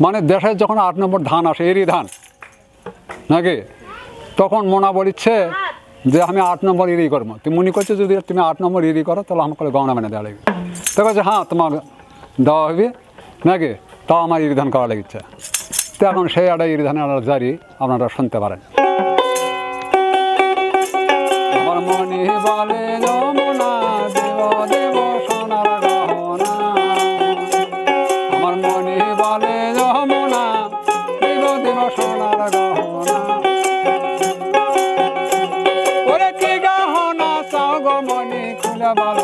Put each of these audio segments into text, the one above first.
মানে দেশের যখন আট নম্বর ধান আসে, এরই ধান। নাকি? তখন মোনা বলিচ্ছে যে, আমি আট নম্বর ইরি করব। তুমি মনে করছ যদি তুমি আট নম্বর ইরি করো, তাহলে আমাকে গহনা মেনে দেওয়া লাগবে। তো বলছে হ্যাঁ তোমার দেওয়া হবে। নাকি? তাও আমার ইরি ধান করা লেগেছে। তো এখন সেই একটা ইরি ধানের জারি আপনারা শুনতে পারেন। আমার মনে বলে আমার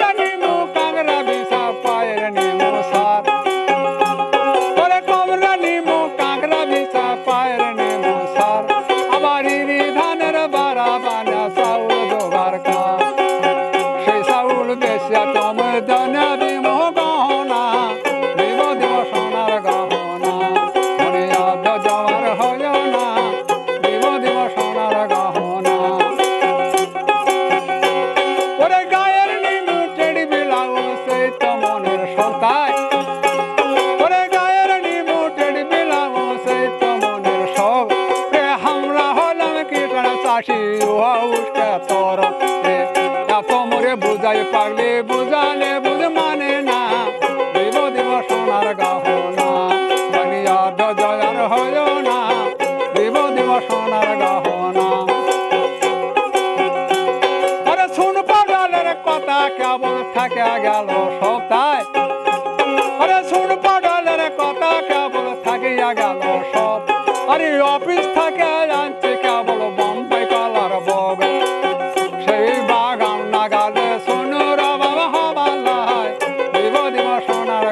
কীটন চাষি উহাউসকে তোর রে। এত মোরে বুঝাই পাগলে বুঝালে বুঝ মানে না। দিব দিব সোনার গহনা, বানিয়া দয়ার হয় না। দিব দিব সোনার গহনা। আরে শুন পাগলের কথা, কেমন থাকে গেল সপ্তাহে। আরে শুন পাগলের কথা কেবল থাকিয়া গেল সব আরে অফিস থাকে জানছে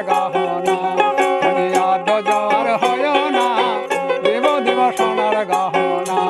গহনা ভাঙিয়া দোজার হয় না দেব দেব সোনার গহনা